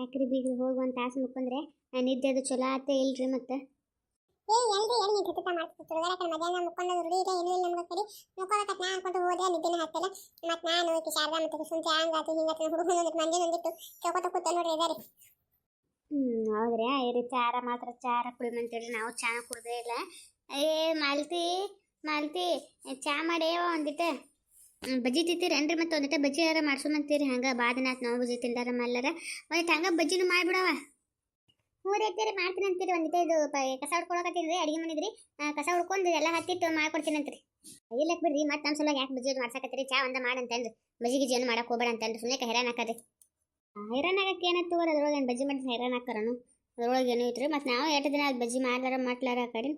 ಯಾಕ್ರಿ ಬೀಗ್ರಿ ಹೋಗಿ ಒಂದು ತಾಸು ಮುಕ್ಕಂದ್ರೆ ನಿದ್ದೆ ಅದು ಚಲೋ ಆತ ಇಲ್ರಿ ಮತ್ತೆ? ಏ ಎಲ್ರಿ ಎಲ್ಲಿ ನಿಂತು ತುತ್ತ ಮಾಡ್ತಿತ್ತು ತುಳಿದಾರ ಮಧ್ಯಾಹ್ನ ಮುಕ್ಕೊಂಡು ರೂಢಿ ಇದೆ ಏನೂ ಇಲ್ಲ ನಮ್ಗೆ ಕಡಿ. ಮುಕ್ಕೋಬೇಕತ್ ನಾ ಅನ್ಕೊಂಡು ಹೋದ್ರೆ ನಿದ್ದೆನ ಹತ್ತಲ್ಲ ಮತ್ತು ನಾನು ಈಕಿ ಶಾರದಾ ಮತ್ತು ಕುಸುಂತಿ ಹಂಗಾತು ಹಿಂಗಾತು ಹುಡುಗನ ಒಂದಿಟ್ಟು ಮಂದಿ ಒಂದಿಟ್ಟು ಚೌಕತ ಕೂತ ನೋಡ್ರಿ ಇದಾರಿ. ಹ್ಞೂ ಹೌದ್ರಿ. ಈ ಚಾರ ಮಾತ್ರ ಚಾರ ನಾವು ಚಾ ಕುಡ್ದೇ ಇಲ್ಲ. ಏ ಮಾಲ್ತಿ ಮಾಲ್ತಿ ಚಾ ಮಾಡೇವ ಒಂದಿಟ ಹ್ಮ್, ಬಜ್ಜಿ ತಿಂತೀರೇನ್ರಿ ಮತ್ತೆ ಒಂದಿಟ ಬಜ್ಜಿ ಯಾರ ಮಾಡ್ಸೋಮಂತೀರಿ ಹಂಗೆ ಬಾದಿನ ಆತ್ ನಾವು ಬಜ್ಜಿ ತಿಂದಾರ ಮಲ್ಲರ. ಒಂದಿಟ್ಟು ಹಂಗೆ ಬಜ್ಜಿನೂ ಮಾಡ್ಬಿಡವ. ಹ್ಞೂ ರೀ ಮಾಡ್ತೀನಿ ಅಂತೀರಿ ಒಂದಿಟ ಇದು ಕಸ ಹೊಡ್ಕೊಳಕತ್ತೀನಿ ರೀ ಅಡಿಗೆ ಮನಿದ್ರಿ. ಕಸ ಹೊಡ್ಕೊಂಡು ಎಲ್ಲ ಹತ್ತಿಟ್ಟು ಮಾಡ್ಕೊಡ್ತೀನಿ ಅಂತ್ರಿ. ಇಲ್ಲಕ್ ಬಿಡ್ರಿ, ಮತ್ತೆ ನಮ್ಮ ಸಲ ಯಾಕೆ ಬಜ್ಜಿ ಮಾಡ್ಸಕತ್ತೀರಿ? ಚಾ ಒಂದ ಮಾಡಂತಂದ್ರಿ ಬಜ್ಜಿ ಗಿಜ್ಜಿ ಏನು ಮಾಡಕ್ಕೆ ಹೋಗ್ಬೇಡ ಅಂತಂದು ಸುಮ್ಮನೆ ಹೈರಾಣ ಹಾಕದ್ರಿ ಹೈರಾಣ ಆಗಕ್ಕೆ ಏನತ್ತು ಅದ್ರೊಳಗೆ ಏನು ಬಜ್ಜಿ ಮಾಡಿ ಹೈರಾಣ ಹಾಕರನು ಅದ್ರೊಳಗೆ ಏನೂ ಇತ್ತು ಮತ್ತು ನಾವು ಎಷ್ಟು ದಿನ ಬಜ್ಜಿ ಮಾಡ್ಲಾರ ಮಾಡ್ಲಾರ ಕಡೆ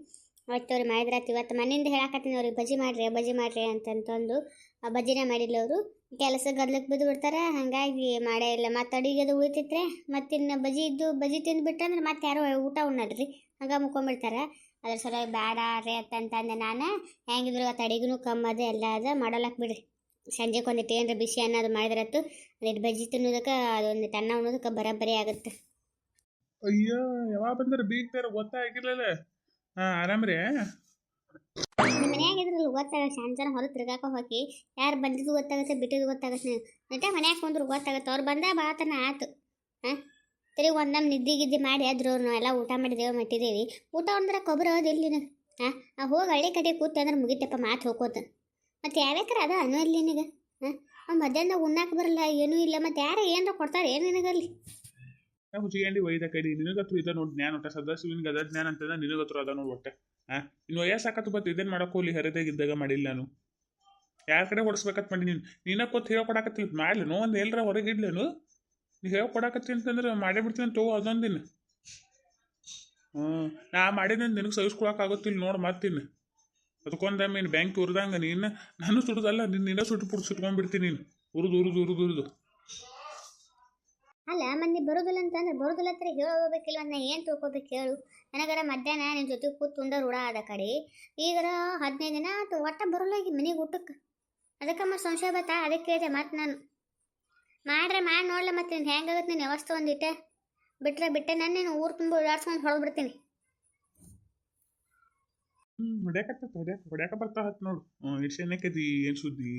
ಅವತ್ತು ಮಾಡಿದ್ರೆ ಮಾಡಿದ್ರಾತು ಇವತ್ತು ಮನೆಯಿಂದ ಹೇಳಕತ್ತೀನಿ ಅವ್ರಿಗೆ, ಬಜ್ಜಿ ಮಾಡ್ರಿ ಬಜ್ಜಿ ಮಾಡ್ರಿ ಅಂತಂತಂದು. ಆ ಬಜ್ಜಿನೇ ಮಾಡಿಲ್ಲ ಅವರು ಕೆಲಸ ಗದ್ಲಕ್ಕೆ ಬಿದ್ದು ಬಿಡ್ತಾರೆ, ಹಾಗಾಗಿ ಮಾಡೇ ಇಲ್ಲ. ಮತ್ತು ಅಡಿಗೆ ಅದು ಉಳಿತಿದ್ರೆ ಮತ್ತು ಇನ್ನು ಬಜ್ಜಿ ಇದ್ದು ಬಜ್ಜಿ ತಿಂದುಬಿಟ್ಟು ಅಂದ್ರೆ ಮತ್ತೆ ಯಾರೋ ಊಟ ಉಣ್ಣಲ್ರಿ ಹಂಗೆ ಮುಕ್ಕೊಂಬಿಡ್ತಾರೆ. ಅದ್ರ ಸಲುವಾಗಿ ಬೇಡ ರೀ ಅಂತಂತಂದೆ ನಾನು. ಹೆಂಗಿದ್ರು ಇವತ್ತು ಅಡಿಗೂ ಕಮ್ಮದು ಎಲ್ಲ ಅದು. ಮಾಡಲಕ್ಕೆ ಬಿಡ್ರಿ. ಸಂಜೆಗೆ ಒಂದಿಟ್ಟು ಏನಾರ ಬಿಸಿ ಅನ್ನೋದು ಮಾಡಿದ್ರತ್ತು ಅದಿಟ್ಟು ಬಜ್ಜಿ ತಿನ್ನೋದಕ್ಕೆ, ಅದೊಂದು ಅನ್ನ ಉಣ್ಣೋದಕ್ಕೆ ಬರೋಬ್ಬರಿ ಆಗುತ್ತೆ. ಅಯ್ಯೋ, ಯಾವಾಗ ಬಂದ್ರೆ ಬೀಗ್ತಾರ ಗೊತ್ತಾಗಿಲ್ಲಲ್ಲ ಹಾ ಆರಾಮ್ರಿ ನಿಮ್ಮ ಮನ್ಯಾಗ ಇದ್ರಲ್ಲ ಗೊತ್ತಾಗ ಶಾಂತನ ಹೊರಗೆ ತಿರ್ಗಾಕ ಹೋಗಿ ಯಾರು ಬಂದಿದ್ದು ಗೊತ್ತಾಗುತ್ತೆ, ಬಿಟ್ಟಿದ್ದು ಗೊತ್ತಾಗುತ್ತೆ ಮತ್ತೆ ಮನ್ಯಾಗ ಕುಂದ್ರು ಗೊತ್ತಾಗತ್ತೆ, ಅವ್ರು ಬಂದ ಬಾತನ ಆತು ಹಾಂ? ತಿರುಗಿ ಒಂದಮ್ ನಿದ್ದೆ ಗಿದ್ದೆ ಮಾಡಿ ಆದ್ರು ನಾವು ಎಲ್ಲ ಊಟ ಮಾಡಿದೇವೆ ಮಟ್ಟಿದ್ದೇವೆ ಊಟ ಅಂದ್ರೆ ಕೊಬ್ಬರಿ ಹೋದಿಲ್ಲ ನಿನಗೆ ಹಾಂ? ಆ ಹೋಗಿ ಹಳ್ಳಿ ಕಡೆ ಕೂತು ಅಂದ್ರೆ ಮುಗಿತಪ್ಪ ಮಾತು ಹೋಗೋದು ಮತ್ತು ಯಾವ್ಯಾಕ್ರ ಅದ ಅನು ಇಲ್ಲಿ ನಿನಗೆ? ಹಾಂ? ಆ ಮಧ್ಯಾಹ್ನ ಉಣ್ಣಾಕ ಬರಲ್ಲ, ಏನೂ ಇಲ್ಲ, ಮತ್ತು ಯಾರು ಏನರ ಕೊಡ್ತಾರೆ ಏನು ನಿನಗಲ್ಲಿ? ನಾ ಹುಚ್ಚಿಗೆಂಡಿ ಒಯ್ದ ಕಡಿ ನಿನಗತ್ರ ಇದ ನೋಡಿ ಜ್ಞಾನ ಒಟ್ಟ ಸದಾಶಿವನಿಗೆ ಅದ ಜ್ಞಾನ ಅಂತಂದ ನಿನಗತ್ರ ಅದ ನೋಡಿ ಒಟ್ಟೆ. ಹಾ ಇನ್ನು ವಯಸ್ಸಾಕತ್ತು ಬತ್ತು ಇದೇನು ಮಾಡಕ್ಕೆ ಹೋಗ್ಲಿ ಹರಿದಾಗಿದ್ದಾಗ ಮಾಡಿಲ್ಲ ನಾನು. ಯಾರ ಕಡೆ ಹೊಡಿಸ್ಬೇಕತ್ ಮಾಡಿ ನೀನು? ನಿನ್ನ ಕೊತ್ತು ಹೇಳ್ಕೊಡಕತ್ತಿಲ್ಲ ಮಾಡ್ಲಿ ನೋ ಒಂದು ಎಲ್ಲರ ಹೊರಗಿಡ್ಲೇನು ನೀ ಹೇಳ್ಕೊಡಕತ್ತಿ ಅಂತಂದ್ರೆ ಮಾಡೇ ಬಿಡ್ತೀನಿ ಅಂತ ತಗೋ ಅದೊಂದಿನ. ಹ್ಞೂ ನಾ ಮಾಡಿದ ನಿನಗೆ ಸಹಿಸ್ಕೊಳಕ್ಕಾಗುತ್ತಿಲ್ಲ ನೋಡಿ ಮಾಡ್ತೀನಿ ಅದಕ್ಕೊಂದು ನೀನು ಬ್ಯಾಂಕ್ ಉರಿದಂಗೆ ನೀನು, ನಾನು ಸುಡುದಲ್ಲ ನಿನ್ನ ನೀನ ಸುಟ್ಟು ಪುಟ್ಟು ಸುಟ್ಕೊಂಡ್ಬಿಡ್ತೀನಿ ನೀನು. ಉರಿದು ಉರಿದು ಉರಿದು ಉರಿದು. ಅಲ್ಲ ಮಂದಿ ಬರೋದಿಲ್ಲ ಅಂತಂದ್ರೆ ಬರೋದಿಲ್ಲ ಹತ್ರ ಹೇಳೋಬೇಕಿಲ್ಲ ನಾ ಏನು ತಿಳ್ಕೊಬೇಕು ಹೇಳು ನನಗರ ಮಧ್ಯಾಹ್ನ ನಿನ್ನ ಜೊತೆ ಕೂತು ಉಂಡ ರೂಢ ಆದ ಕಡೆ, ಈಗರ ಹದಿನೈದು ದಿನ ಆತು, ಒಟ್ಟ ಬರೋಲ್ಲ ಈಗ ಮನೆಗೆ ಊಟಕ್ಕೆ. ಅದಕ್ಕೆ ಮತ್ತೆ ಸಂಶಯ ಬತ್ತಾ? ಅದಕ್ಕೆ ಕೇಳಿದೆ ಮತ್ತೆ ನಾನು. ಮಾಡ್ರೆ ಮಾಡಿ ನೋಡ್ಲ ಮತ್ತೆ ನೀನು ಹೆಂಗಾಗುತ್ತೆ ನೀನು ವ್ಯವಸ್ಥೆ ಒಂದಿಟ್ಟೆ. ಬಿಟ್ರೆ ಬಿಟ್ಟೆ ನಾನು ನೀನು ಊರು ತುಂಬ ಓಡಾಡ್ಸ್ಕೊಂಡು ಹೊರಡ್ಬಿಡ್ತೀನಿ ಹ್ಮ್ ಹೊಡ್ಯಾಕತ್ತ ಹೊಡ್ಯಾಕ ಹೊಡ್ಯಾಕ ಬರ್ತಾ ನೋಡು. ಎಷ್ಟು ಏನು ಸುದ್ದಿ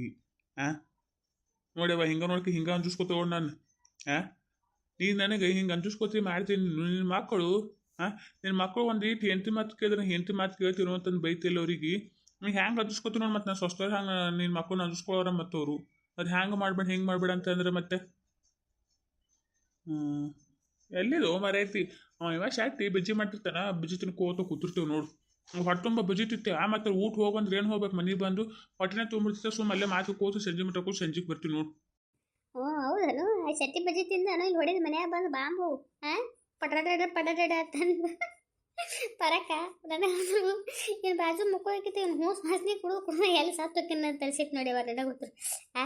ಹಾಂ ನೋಡ್ಯವ ಹಿಂಗ ನೋಡ್ಕೆ ಹಿಂಗ ನಾನು, ಆ? ನೀ ನನಗೆ ಹಿಂಗೆ ಅಂಜಿಸ್ಕೊತಿ ಮಾಡ್ತೀನಿ. ನಿನ್ನ ಮಕ್ಕಳು ಹಾಂ ನಿನ್ನ ಮಕ್ಕಳು ಒಂದು ರೀತಿ ಹೆಂಡತಿ ಮಾತು ಕೇಳಿದ್ರೆ ಹೆಂಡತಿ ಮಾತು ಕೇಳ್ತಿರೋ ಅಂತಂದು ಬೈತಿಲ್ಲ ಅವ್ರಿಗೆ. ನೀನು ಹ್ಯಾಂಗೆ ಅಂಜಿಸ್ಕೊತಿ ನೋಡಿ ಮತ್ತೆ ನಾನು ಸ್ವಸ್ಥ ಹಂಗೆ ನಿನ್ನ ಮಕ್ಕಳು ಅಂಜಿಸ್ಕೊಳ್ಳೋರ ಮತ್ತು ಅವರು. ಅದು ಹ್ಯಾಂಗೆ ಮಾಡ್ಬೇಡ, ಹೆಂಗೆ ಮಾಡ್ಬೇಡ ಅಂತಂದ್ರೆ ಮತ್ತೆ. ಎಲ್ಲಿದು ಮರೈತಿ ಅವ ಇವ ಶಾಟಿ ಬಜ್ಜಿ ಮಾಡ್ತಿರ್ತಾನ ಬಜ್ಜಿ ತಿನ್ಕೋತ ಕೂತಿರ್ತೀವಿ ನೋಡು. ಹೊಟ್ಟೆ ತುಂಬ ಬಜ್ಜಿ ತಿಂತೆ ಆ ಮತ್ತೆ ಊಟ ಹೋಗಂದ್ರೆ ಏನು ಹೋಗ್ಬೇಕು? ಮನೆಗೆ ಬಂದು ಹೊಟ್ಟೆನೇ ತುಂಬಿರ್ತೈತೆ ಸುಮ್ಮ ಅಲ್ಲೇ ಮಾತು ಕೂತು ಸಂಜೆ ಮಟ್ಟ ಕೂತು ಸಂಜೆಗೆ ಬರ್ತೀವಿ ನೋಡು. ಓ, ಹೌದನು? ಆ ಶೆಟ್ಟಿ ಬಜ್ಜಿ ತಿಂದನು ಇಲ್ಲಿ ಹೊಡೆದ ಮನ್ಯಾಗ ಬಂದು ಬಾಂಬು ಹಾಂ ಪಟಡ ಪಟಡ ಅಂತಂದು. ಪರಕ, ನನ್ನ ಇನ್ನು ಬಾಜು ಮುಕ್ಕೋಕಿತ್ತು ಇವ್ನು ಹೂಸ್ ಮಾಸ್ನಿ ಕುಡಿದು ಕುಡಿದು ಎಲ್ಲಿ ಸತ್ತೋಕಿನ ತರಿಸಿಟ್ಟು ನೋಡಿ ಅವ್ರ ನನಗೆ ಗೊತ್ತು. ಆ?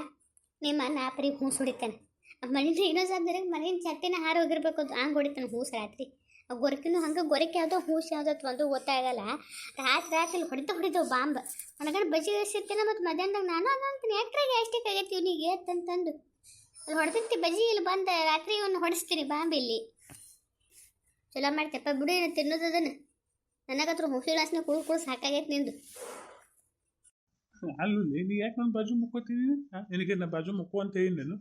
ನಿಮ್ಮ ನಾಪರಿ ಹೂಸ್ ಹೊಡಿತಾನೆ. ಮನೇಲಿ ಇನ್ನೊಂದು ಸಾಧ್ಯ ಮನೇನ ಚಟ್ಟಿನ ಹಾರು ಹೋಗಿರ್ಬೇಕು ಅದು ಹಂಗೆ ಹೊಡಿತಾನೆ ಹೂಸ್ ರಾತ್ರಿ. ಆ ಗೊರಕಿನೂ ಹಂಗೆ, ಗೊರಕೆ ಯಾವುದೋ ಹೂಸ್ ಯಾವುದೋ ಒಂದು ಗೊತ್ತಾಗಲ್ಲ. ರಾತ್ರಿ ರಾತ್ರಿ ಹೊಡಿತಾ ಹೊಡಿತಾವೆ ಬಾಂಬ್. ಒಳಗಡೆ ಬಜ್ಜಿ ಸಿಗ್ತಿಲ್ಲ ಮತ್ತು ಮಧ್ಯಾಹ್ನದಾಗ ನಾನು ಅದಂತೀನಿ ನೆಟ್ರಾಗ ಎಷ್ಟೇ ಆಗೈತಿ ಇವನಿಗೆ ಅಂತಂದು. ಅಲ್ಲಿ ಹೊಡೆದಿರ್ತಿ ಬಜ್ಜಿ ಇಲ್ಲಿ ಬಂದ ರಾತ್ರಿ ಇವನು ಹೊಡಿಸ್ತೀರಿ ಬಾಂಬಿಲಿ ಇಲ್ಲಿ. ಚಲೋ ಮಾಡ್ತಪ್ಪ ಬಿಡು ಏನು ತಿನ್ನೋದು ಅದನ್ನು. ನನಗತ್ರ ಹುಸಿ ವಾಸನೆ ಕುಳು ಕುಳು ಸಾಕಾಗೈತೆ ನಿಂದು. ಅಲ್ಲಿ ನೀ ಯಾಕೆ ನನ್ನ ಬಾಜು ಮುಕ್ಕೋತೀನಿ? ನಿನಗೆ ನಾ ಬಾಜು ಮುಕ್ಕೋ ಅಂತ ಹೇಳಿ ನಾನು.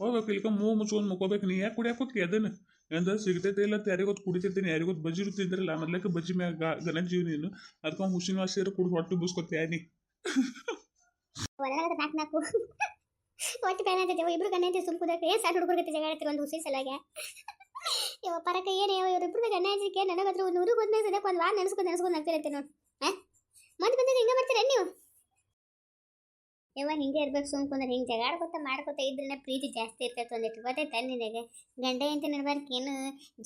ಹೋಗ್ಬೇಕು ಇಲ್ಕ ಮೂ ಮುಚ್ಕೊಂಡು ಮುಕ್ಕೋಬೇಕು. ನೀ ಯಾಕೆ ಕುಡಿಯಾಕ ಹೋಗಿ ಅದನ್ನು? ಎಂದ ಸಿಗ್ತೈತೆ ಇಲ್ಲ ಯಾರಿಗೊತ್ತು ಕುಡಿತಿರ್ತೀನಿ. ಯಾರಿಗೊತ್ತು ಬಜ್ಜಿ ಇರ್ತಿದ್ರಲ್ಲ ಮೊದ್ಲಕ್ಕೆ ಬಜ್ಜಿ ಮ್ಯಾಗ ಗಣಜೀವಿ ಜೀವ ನೀನು. ಅದಕ್ಕೆ ಹುಸಿನ ವಾಸಿ ಕುಡಿದು ಹೊಟ್ಟೆ ಬೂಸ್ಕೊತೀಯ ನೀ. ನಾಲ್ಕು ನಾಲ್ಕು ಒಟ್ಟು ಆಗ್ತೈತೆ ಇಬ್ರು ಗಣ್ಣ ಅಂತ ಸುಮ್ಕುದಕ್ಕೆ ಏನು ಸಣ್ಣ ಹುಡುಗರಿಗೆ ಜಗಳ ಒಂದು ಹುಸಿ ಸಲಾಗೆ? ಯಾವ ಪರಕ ಏನು ಯಾವ ಇವರಿಬ್ರು ಗಣ್ಣ ಅಂಜಿಕೆ ನನಗತ್ರ ಒಂದು ನೂರು ಬಂದಾಗ ಸದ್ಯಕ್ಕೆ ಒಂದು ವಾರ ನೆನೆಸ್ಕೊಂಡು ನೆನೆಸ್ಕೊಂಡು ಆಗ್ತಿರತ್ತೆ ನೋಡಿ. ಹಾಂ ಮತ್ತೆ ಬಂದಾಗ ಹಿಂಗೆ ಮಾಡ್ತೀರ ನೀವು? ಯವ್ವ ಹಿಂಗೆ ಇರ್ಬೇಕು ಸುಮ್ಕೊಂಡ್ರೆ ಹಿಂಗೆ ಜಗಾಡ್ಕೊತ ಮಾಡ್ಕೊತ ಇದ್ರನ್ನ ಪ್ರೀತಿ ಜಾಸ್ತಿ ಇರ್ತೈತೆ ಒಂದಿಟ್ಟು ಗೊತ್ತೈತೆ ನಿನಗೆ? ಗಂಡ ಅಂತ ನಡ್ಬಾರ್ಕೆ ಏನು?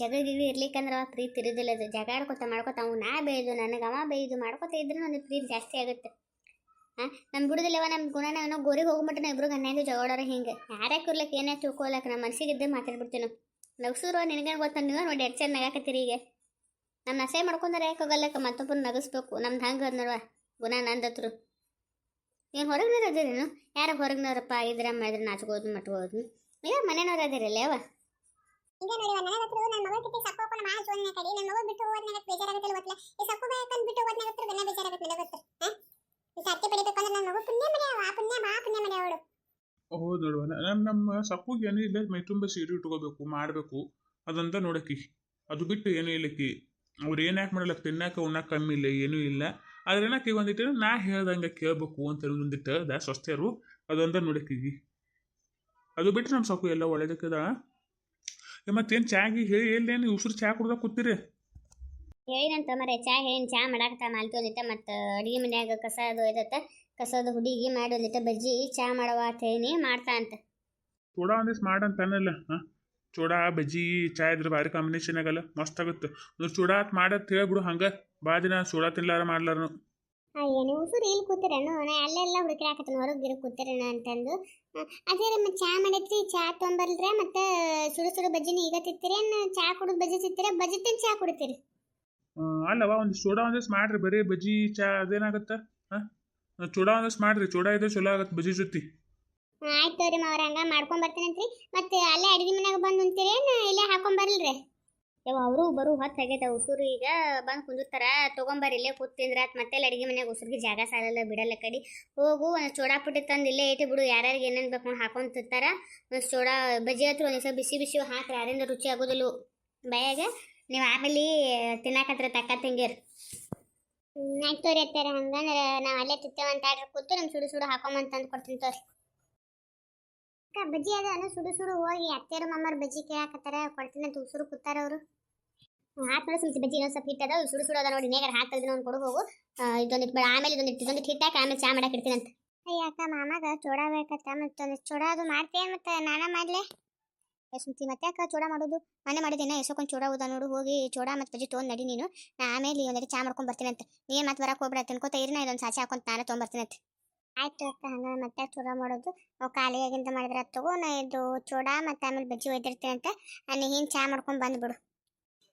ಜಗಳ ಇರ್ಲಿಕ್ಕಂದ್ರೆ ಅವ ಪ್ರೀತಿ ಇರೋದಿಲ್ಲ ಅದು. ಜಗಾಡ್ಕೊತ ಮಾಡ್ಕೊತ ಅವ್ನು ನಾ ಬೇಯ್ದು, ನನಗೆ ಅವ ಬೇಯ್ದು ಮಾಡ್ಕೊತ ಇದ್ರೆ ಒಂದು ಪ್ರೀತಿ ಜಾಸ್ತಿ ಆಗುತ್ತೆ. ಹಾಂ ನಮ್ಮ ಬಿಡುದಿಲ್ಲವ ನಮ್ಮ ಗುಣನ ಏನೋ ಗೋರಿಗೆ ಹೋಗ್ಬಿಟ್ಟು ಇಬ್ರು ಗಣ್ಣ ಜಗಳಾರ ಹಿಂಗೆ? ಯಾರೇ ಕುರ್ಲಕ್ಕೆ ಏನೇ ತಿಳ್ಕೊಳಕ್ಕೆ ನಮ್ಮ ಮನಸ್ಸಿಗಿದ್ದೆ ಇದ್ದೇ ಮಾತಾಡ್ಬಿಡ್ತೀವಿ ನಾವು ನಗಸೂರು ನಿನಗೆ ಗೊತ್ತ ನೀವು ನೋಡಿ ಎರಡು ಚೆಂದ ನಗಾಕತ್ತೀರಿ ಈಗ ನಮ್ಮ ನಸೆ ಮಾಡ್ಕೊಂಡ್ರೆ ಯಾಕೆ ಹೋಗಲ್ಲಕ್ಕ? ಮತ್ತೊಬ್ಬರು ನಗಿಸ್ಬೇಕು. ನಮ್ದು ಹಂಗೆ ನೋಡುವ. ಗುಣ ನಂದತ್ರು. ಏನು ಹೊರಗಿನವ್ರು ಅದಿರೇನು ಯಾರು ಹೊರಗಿನವ್ರಪ್ಪ? ಇದ್ರ ಮಾಡಿದ್ರೆ ನಾಚ್ಕೋದು ಮಟ್ಕೋದು ಇಲ್ಲ ಮನೆಯವ್ರು ಅದಿರಲ್ಲ ಯಾವ ಈಗ ನೋಡಿ ನನ್ನ ಹತ್ರ ನನ್ನ ಮಗಳ ಕಿತ್ತಿ ಸಕ್ಕು ಹಾಕೊಂಡು ಮಾ ಜೋನ ನನ್ನ ಬಿಟ್ಟು ಹೋದ್ನಾಗ ಬೇಜಾರಾಗತ್ತಲ್ಲ ಗೊತ್ತಿಲ್ಲ ಈ ಬಿಟ್ಟು ಹೋದ್ನಾಗ ಬೆನ್ನ ಬೇಜಾರಾಗತ್ತೆ ನನಗೆ ಗೊತ್ತು? ಹಾ ಈ ಪಡಿಬೇಕಂದ್ರೆ ನನ್ನ ಮಗು ಪುಣ್ಯ ಮರ್ಯಾವ ಆ ಪುಣ್ಯ ಮನೆ ಹೌದು ನೋಡುವ ನಮ್ಮ ನಮ್ಮ ಸಪ್ಪುಗೆ ಏನೂ ಇಲ್ಲ ಮೈ ತುಂಬ ಸೀರೆ ಇಟ್ಕೋಬೇಕು ಮಾಡಬೇಕು ಅದಂತ ನೋಡಕ್ಕಿ. ಅದು ಬಿಟ್ಟು ಏನೂ ಇಲ್ಲಕ್ಕಿ. ಅವ್ರು ಏನು ಯಾಕೆ ಮಾಡಲ್ಲ ತಿನ್ನಕ್ಕೆ ಉಣ್ಣಕ್ಕೆ ಕಮ್ಮಿ ಇಲ್ಲ ಏನೂ ಇಲ್ಲ. ಆದ್ರೆ ಏನಕ್ಕೆ ಒಂದಿಟ್ಟು ನಾ ಹೇಳ್ದಂಗೆ ಕೇಳಬೇಕು ಅಂತ ಒಂದಿಟ್ಟು ಅದ ಸ್ವಸ್ಥರು ಅದಂತ ನೋಡಕ್ಕಿ. ಅದು ಬಿಟ್ಟು ನಮ್ಮ ಸಾಕು ಎಲ್ಲ ಒಳ್ಳೇದಕ್ಕದ? ಮತ್ತೇನು ಚಾಗಿ ಹೇಳಿ ಎಲ್ಲೇನು ಉಸಿರು ಚಾ ಕುಡ್ದಾಗ ಹೇಳಿ ನಾನು ಮರೆ ಚಾ ಹೇಳಿನ ಚಾ ಮಾಡಾಕತ್ತ ಮಾಲ್ತಿ ಮತ್ತೆ ಮತ್ತು ಅಡಿಗೆ ಮನ್ಯಾಗ ಕಸ ಅದು ಇದತ್ತ. ಕಸದ ಹುಡುಗಿ ಮಾಡೋದಿಟ್ಟ ಬಜ್ಜಿ ಚಾ ಮಾಡವ ಅಂತೇನಿ ಮಾಡ್ತಾ ಅಂತ. ಚೂಡ ಒಂದಿಷ್ಟು ಮಾಡಂತ ಅನ್ನಲ್ಲ ಹಾಂ? ಚೂಡ ಬಜ್ಜಿ ಚಾ ಇದ್ರೆ ಭಾರಿ ಕಾಂಬಿನೇಷನ್ ಆಗಲ್ಲ ಮಸ್ತ್ ಆಗುತ್ತೆ. ಒಂದು ಚೂಡ ಆತ್ ಮಾಡತ್ ಹೇಳ್ಬಿಡು ಹಂಗ. ಬಾ ದಿನ ಚೂಡ ತಿನ್ಲಾರ ಮಾಡ್ಲಾರನು ಅಯ್ಯೋ ನೀವು ಉಸುರು ಇಲ್ಲಿ ಕೂತಿರೇನು ನಾ ಅಲ್ಲೆಲ್ಲ ಹುಡುಕಿರಾಕತ್ತನ ಹೊರಗೆ ಗಿರ ಕೂತಿರೇನ ಅಂತಂದು. ಅದೇ ರೀ ಮತ್ತೆ ಚಾ ಮಾಡೈತ್ರಿ ಚಾ ತೊಂಬಲ್ರೆ ಮತ್ತೆ ಸುಡು ಸುಡು ಬಜ್ಜಿನ ಈಗ ತಿತ್ತೀರೇನು ಚಾ ಕುಡಿದು ಬಜ್ಜಿ ತಿತ್ತೀರ ಬಜ್ಜಿ ತಿಂದು ಚಾ ಕುಡಿತೀರಿ. ಅಲ್ಲವಾ ಒಂದು ಚೂಡ ಒಂದು ಮಾಡ್ರಿ ಬರೀ ಬಜ್ಜಿ ಚಾ ಅದೇನಾಗುತ್ತೆ? ಹಾಂ? ಚೂಡ ಒಂದಿಷ್ಟು ಮಾಡ್ರಿ, ಚೂಡ ಇದ್ರೆ ಚಲೋ ಆಗತ್ತೆ ಬಜಿ ಜೊತೆ. ಆಯ್ತು ತೋರಿ ಮಾವ್ರ, ಹಂಗ ಮಾಡ್ಕೊಂಡ್ ಬರ್ತೀನಂತ್ರಿ. ಮತ್ತೆ ಅಲ್ಲೇ ಅಡಿಗೆ ಮನ್ಯಾಗ ಬಂದು ಅಂತೀರೇನು ಇಲ್ಲೇ ಹಾಕೊಂಡ್ ಬರಲ್ರಿ? ಯಾವ ಅವರು ಬರು, ಹೊತ್ತು ಆಗೈತೆ ಉಸುರು ಈಗ ಬಂದು ಕುಂದಿರ್ತಾರ ತೊಗೊಂಬರ್ರಿ ಇಲ್ಲೇ ಕೂತಿಂದ್ರ ಮತ್ತೆ ಅಡಿಗೆ ಮನೆಗೆ ಉಸುರಿಗೆ ಜಾಗ ಸಾಲಲ್ಲ, ಬಿಡಲ್ಲ ಕಡಿ. ಹೋಗು, ಒಂದು ಚೋಡಾ ಪುಟ್ಟಿ ತಂದು ಇಲ್ಲೇ ಇಟ್ಟು ಬಿಡು, ಯಾರ್ಯಾರಿಗೆ ಏನೇನು ಬೇಕು ನೋಡಿ ಹಾಕೊಂಡ್ ತಿಂತಾರ. ಒಂದು ಚೋಡಾ ಬಜ್ಜಿ ಹತ್ರ ಒಂದು ಬಿಸಿ ಬಿಸಿ ಹಾಕ್ರಿ ಯಾರಿಂದ ರುಚಿ ಆಗೋದಿಲ್ಲ ಬಯಾಗ, ನೀವು ಆಮೇಲೆ ತಿನ್ನಕತ್ರ ತಕ್ಕ ತಿಂಗಿರ್. ಆಯ್ತು ತೋರಿ ಅತ್ತಾರ ಹಂಗಂದ್ರೆ ನಾವು ಅಲ್ಲೇ ತಿತ್ತೇವೆ ಅಂತ ಆರ್ಡ್ರ್ ಕೂತು ನಮ್ಮ ಸುಡು ಸುಡು ಹಾಕೊಂಬಂತ ತಂದು ಕೊಡ್ತೀನಿ ತೋರಿ ಅಕ್ಕ, ಬಜ್ಜಿ ಅದ ಅನ್ನ ಸುಡು ಸುಡು ಹೋಗಿ ಅತ್ತೆಯರು ಮಮ್ಮರ್ ಬಜ್ಜಿ ಕೇಳಾಕತ್ತಾರ, ಕೊಡ್ತೀನಿ ಅಂತ ಉಸುರು ಕೂತಾರ ಅವರು. ಹಾಕ್ ನೋಡಿ ಸುಮ್ಸಿ ಬಜ್ಜಿ ಇನ್ನೊಂದು ಸ್ವಲ್ಪ ಹಿಟ್ಟು ಸುಡು ಸುಡು ಅದ ನೋಡಿ ನೇಗರ ಹಾಕಿದ್ರೆ ಒಂದು ಕೊಡು ಹೋಗು. ಬೇಡ ಆಮೇಲೆ ಇದೊಂದಿಟ್ಟು ಇದೊಂದಿಟ್ಟು ಹಿಟ್ಟಾಕ ಆಮೇಲೆ ಚಾ ಮಾಡಕ್ಕೆ ಇಡ್ತೀನಿ ಅಂತ. ಅಯ್ಯ ಅಕ್ಕ, ಮಾಮಾಗ ಚೂಡ ಬೇಕತ್ತ ಮತ್ತೊಂದು ಚೂಡ ಅದು ಮಾಡ್ತೇನೆ ಮತ್ತೆ ನಾನ ಮಾಡ್ಲೆ? ಸುಮ್ತಿ ಮತ್ತೆ ಅಕ್ಕ ಚೂಡ ಮಾಡೋದು? ಮನೆ ಮಾಡಿದ್ದೇನೆ ಎಷ್ಟೊಂದು ಚೂಡ ಹೋದ ನೋಡು ಹೋಗಿ ಚೂಡ ಮತ್ತೆ ಬಜ್ಜಿ ತೊಗೊಂಡು ನಡಿ ನೀನು. ನಾ ಆಮೇಲೆ ಒಂದೆರಡು ಚಾ ಮಾಡ್ಕೊಂಡು ಬರ್ತೀನಿ ಅಂತ. ನೀ ಮತ್ತೆ ಬರಕ್ಕೆ ಹೋಗ್ಬಿಡ ತಿನ್ಕೋತ ಇರಿನ ಇದೊಂದು ಸಾಸಿ ಹಾಕೊಂಡು ನಾನು ಅಂತ. ಆಯ್ತು ಅಕ್ಕ ಹಂಗ ಮತ್ತೆ ಚೂಡ ಮಾಡೋದು? ನಾವು ಖಾಲಿಯಾಗಿಂತ ಮಾಡಿದ್ರೆ ತಗೋ ನಾ ಇದು ಚೂಡ ಮತ್ತೆ ಆಮೇಲೆ ಬಜ್ಜಿ ಒಯ್ದಿರ್ತೀನಿ ಅಂತ. ಅಣ್ಣ ಹಿಂಗೆ ಚಾ ಮಾಡ್ಕೊಂಡು ಬಂದ್ಬಿಡು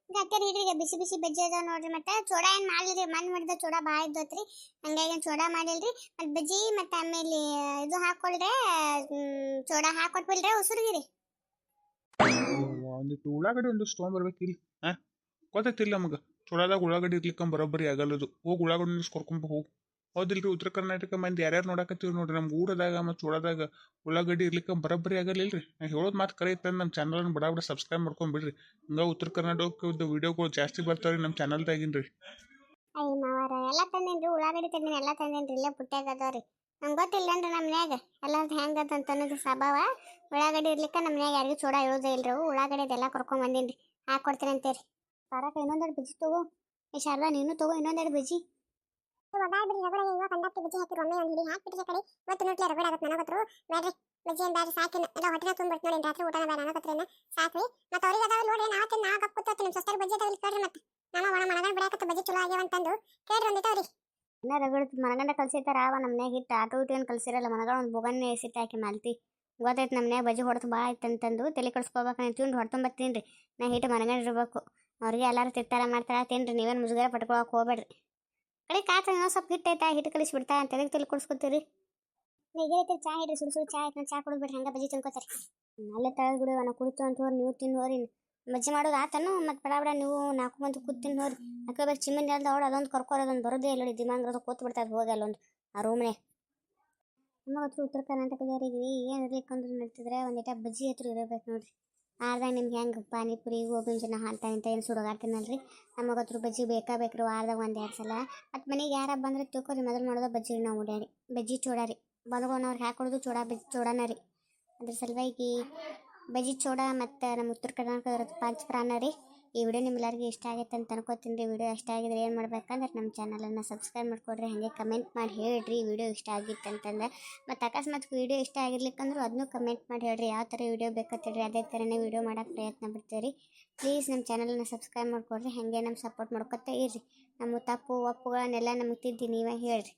ಅತ್ತೆರಿ ಇದ್ರಿಗೆ ಬಿಸಿ ಬಿಸಿ ಬಜ್ಜಿ ಅದಾವ ನೋಡ್ರಿ ಮತ್ತೆ. ಚೋಡಾ ಏನು ಮಾಡಿಲ್ರಿ? ಮಣ್ಣು ಮಾಡಿದ ಚೋಡಾ ಭಾಳ ಇದ್ದತ್ರಿ. ಹಂಗಾಗಿ ಚೂಡ ಮಾಡಿಲ್ರಿ? ಮತ್ತೆ ಬಜ್ಜಿ ಮತ್ತೆ ಆಮೇಲೆ ಇದು ಹಾಕೊಳ್ರೆ ಚೂಡ ಹಾಕೊಟ್ಬಿಲ್ರೆ ಉಸುರ್ಗಿರಿ. ಒಂದಿಟ್ಟು ಉಳ್ಳಾಗಡ್ಡಿ ಒಂದಿಷ್ಟು ತೊಗೊಂಬರ್ಬೇಕು ಇಲ್ಲಿ. ಹಾಂ ಗೊತ್ತಾಗ್ತಿಲ್ಲ ನಮಗೆ. ಚೂಡಾದಾಗ ಉಳ್ಳಾಗಡ್ಡಿ ಇರ್ಲಿಕ್ಕೆ ಬರೋಬ್ಬರಿ ಆಗಲ್ಲದು. ಹೋಗಿ ಉಳ್ಳಾಗಡ್ಡಿ ಕರ್ಕೊಂಬ ಹೋಗಿ. ಹೌದಿಲ್ರಿ, ಉತ್ತರ ಕರ್ನಾಟಕ ಮಂದಿ ಯಾರ್ಯಾರು ನೋಡಕತ್ತೀವಿ ನೋಡ್ರಿ. ನಮ್ಮ ಊರದಾಗ ಮತ್ತು ಚೋಳದಾಗ ಉಳ್ಳಾಗಡ್ಡಿ ಇರ್ಲಿಕ್ಕೆ ಬರೋಬ್ಬರಿ ಆಗಲಿಲ್ರಿ. ನಾ ಹೇಳೋದು ಮಾತು ಕರೆ ನಮ್ಮ ಚಾನಲನ್ನು ಬಡ ಬಡ ಸಬ್ಸ್ಕ್ರೈಬ್ ಮಾಡ್ಕೊಂಬಿಡ್ರಿ ಹಂಗೆ ಉತ್ತರ ಕರ್ನಾಟಕದ ವಿಡಿಯೋಗಳು ಜಾಸ್ತಿ ಬರ್ತಾವ್ರಿ ನಮ್ಮ ಚಾನಲ್ದಾಗಿನ್ರಿ ಅಯ್ಯ ಎಲ್ಲ ತಂದೇನ್ರಿ, ಉಳ್ಳಾಗಡ್ಡಿ ತಂದೇನಿ, ಎಲ್ಲ ತಂದೇನ್ರಿ. ಇಲ್ಲೇ ನಮ್ಗೆ ಗೊತ್ತಿಲ್ಲನ್ರಿ ನಮ್ಮ ಮನ್ಯಾಗ. ಎಲ್ಲಾರ್ದು ಹೆಂಗೆ ಅಂತ ಅನ್ನೋದು ಸ್ವಭಾವ. ಉಳ್ಳಾಗಡ್ಡಿ ಇರ್ಲಿಕ್ಕೆ ನಮ್ಮ ಮನ್ಯಾಗ ಯಾರಿಗೂ ಚೂಡ ಇರೋದೇ ಇಲ್ರಿ ಅವು. ಅದೆಲ್ಲ ಕರ್ಕೊಂಡ್ ಬಂದೀನಿ ಹಾಕೊಡ್ತೀನಿ ಅಂತೇರಿ. ಪಾರಕ ಇನ್ನೊಂದೆರಡು ಬಿಜಿ ತಗೋ. ಈ ಶಾರದಾ ನೀನು ತಗೋ ಇನ್ನೊಂದೆರಡು ಬಿಜಿ ಒಗಾಡ್ಬಿಡಿ ರಗಡ ಬಜ್ಜಿ ಹಾಕಿ ಒಮ್ಮೆ ಕಡೆ. ಮತ್ತೆ ರಗಡ ಆಗತ್ತೆ ನನಗೆ ಬೇಡ್ರಿ ಬಜ್ಜಿ ಏನು ಬೇಡ್ರಿ ಸಾಕಿನ ಎಲ್ಲ ನೋಡಿ, ರಾತ್ರಿ ಊಟನ ಬಜ್ಜಿ ಕೇಳ್ರಿ ಮತ್ತೆ. ಬಜ್ಜಿ ಚಲೋ ಆಗ್ಯಾವ ಅಂತಂದು ಕೇಳ್ರಿ ಒಂದಿತ್ತವ್ರಿ ಇನ್ನ ರಗಡ ಮನಗಂಡ ಕಲ್ಸಿರ್ತಾರ, ಅವ ನಮ್ಮ ಮನ್ಯಾಗ ಹಿಟ್ಟು ಆಟೋ ಊಟ ಕಲ್ಸಿರಲ್ಲ, ಮನಗಂಡ ಒಂದು ಬೊಗನ್ನೇ ಎಸಿಟ್ಟು ಹಾಕಿ ಮಾಲ್ತಿ. ಗೊತ್ತಾಯ್ತು ನಮ್ಮ ಬಜಿ ಹೊಡೆದು ಬಾ ಆಯ್ತಂತಂದು ತಲೆ ಕಡ್ಸ್ಕೊಬೇಕಂತ ತಿಂದು ಹೊಡ್ತೊಂಬತ್ತೀನಿ ರೀ ನಾ ಹಿಟ್ಟು ಮನಗಂಡ ಇರಬೇಕು. ಅವ್ರಿಗೆ ಎಲ್ಲರೂ ತಿರ್ತಾರ ಮಾಡ್ತಾರ, ತಿನ್ರಿ, ನೀವೇನು ಮುಜುಗರ ಪಟ್ಕೊಳಕ್ಕೆ ಹೋಗ್ಬೇಡ್ರಿ. ಕಡೆ ಕಾತ ಇನ್ನೊಂದು ಸ್ವಲ್ಪ ಹಿಟ್ಟು ಐತಾ ಹಿಟ್ಟು ಕಲಿಸಿ ಬಿಡ್ತಾ ಅಂತ ಎದಕ್ಕೆ ತಲೆ ಕುಡಿಸ್ಕೊತೀರಿ ಈಗ ಐತೆ ಚಾ ಹಿಡ್ರಿ ಸುಡು ಸುಡು ಚಾ ಆಯ್ತು ಚಾ ಕುಡಿದ್ಬಿಡ್ರಿ ಹಂಗೆ ಬಜಿ ತಿನ್ಕೋತಾರೆ. ಅಲ್ಲೇ ತಳದ ಬಿಡುವ ನಾವು ಕುಡಿತು ಅಂತ ಹೋರಿ, ನೀವು ತಿನ್ನು ಬಜ್ಜಿ ಮಾಡೋದು ಆತನು, ಮತ್ತೆ ಬಡ ಬಡ ನೀವು ನಾಲ್ಕು ಮಂದಿ ಕೂತಿನ ಹೋರಿ ಯಾಕಂದ್ರೆ ಚಿಮ್ಮನ್ ಅಲ್ದ ಅವಳು ಅದೊಂದು ಕರ್ಕೋರು ಅದೊಂದು ಬರೋದೇ ಇಲ್ಲ ನೋಡಿ, ದಿಮಾಗ್ ಕೂತ್ ಬಿಡ್ತದೆ ಹೋಗಿ ಅಲ್ಲೊಂದು ಆ ರೂಮ್ನೆ ನಮ್ಮ ಹತ್ರ ಉತ್ತರ ಕರ್ನಾಟಕದವ್ರಿಗೆ ಏನು ಇರ್ಲಿಕ್ಕಂದ್ರೆ ನಡ್ತಿದ್ರೆ ಒಂದಿಟ ಬಜ್ಜಿ ಹತ್ರ ಇರಬೇಕು ನೋಡ್ರಿ. ಆರ್ದಾಗ ನಿಮ್ಗೆ ಹೆಂಗೆ ಪಾನಿಪುರಿ ಗೋಬಿನ್ ಜನ ಅಂತ ಇಂತ ಏನು ಸುಡಗಾಡ್ತೀನಲ್ರಿ ನಮಗೆ ಹತ್ರ ಬಜ್ಜಿ ಬೇಕಾ ಬೇಕ್ರಿ ವಾರದಾಗ ಒಂದು ಎರಡು ಸಲ. ಮತ್ತು ಮನೆಗೆ ಯಾರ ಬಂದ್ರೆ ತಿಳ್ಕೊರಿ ಮೊದಲು ಮಾಡೋದು ಬಜ್ಜಿ ನಾವು ಉಡ್ಯಾರಿ. ಬಜ್ಜಿ ಚೂಡಾರಿ ಬಂದ್ಕೊಂಡವ್ರಿಗೆ ಹಾಕೊಡೋದು ಚೂಡ ಬಜ್ಜಿ ಚೂಡನ ರೀ. ಅದ್ರ ಸಲುವಾಗಿ ಬಜ್ಜಿ ಚೋಡ ಮತ್ತು ನಮ್ಮ ಉತ್ತರ ಕರ್ನಾಟಕದ ಪಂಚಪ್ರಾಣ ರೀ. ಈ ವಿಡಿಯೋ ನಿಮ್ಮೆಲ್ಲರಿಗೂ ಇಷ್ಟ ಆಗೈತೆ ಅಂತ ಅನ್ಕೋತೀನಿ ರೀ. ವಿಡಿಯೋ ಇಷ್ಟ ಆಗಿದ್ರೆ ಏನು ಮಾಡ್ಬೇಕಂದ್ರೆ ನಮ್ಮ ಚಾನಲನ್ನು ಸಬ್ಸ್ಕ್ರೈಬ್ ಮಾಡ್ಕೊಡ್ರಿ, ಹಾಗೆ ಕಮೆಂಟ್ ಮಾಡಿ ಹೇಳ್ರಿ ವಿಡಿಯೋ ಇಷ್ಟ ಆಗಿತ್ತು ಅಂತಂದ್ರೆ. ಮತ್ತು ಅಕಸ್ಮಾತ್ ವಿಡಿಯೋ ಇಷ್ಟ ಆಗಿರ್ಲಿಕ್ಕಂದ್ರೂ ಅದನ್ನೂ ಕಮೆಂಟ್ ಮಾಡಿ ಹೇಳ್ರಿ. ಯಾವ ಥರ ವಿಡಿಯೋ ಬೇಕಂತೇಳಿ ಅದೇ ಥರನೇ ವಿಡಿಯೋ ಮಾಡೋಕ್ಕೆ ಪ್ರಯತ್ನ ಬಿಡ್ತೀವಿ ರೀ ಪ್ಲೀಸ್ ನಮ್ಮ ಚಾನಲನ್ನು ಸಬ್ಸ್ಕ್ರೈಬ್ ಮಾಡ್ಕೊಡ್ರಿ, ಹಾಗೆ ನಮ್ಮ ಸಪೋರ್ಟ್ ಮಾಡ್ಕೊತಾ ಇರ್ರಿ. ನಮ್ಮ ತಪ್ಪು ಒಪ್ಪುಗಳನ್ನೆಲ್ಲ ನಮಗೆ ತಿದ್ದಿ ನೀವೇ ಹೇಳ್ರಿ.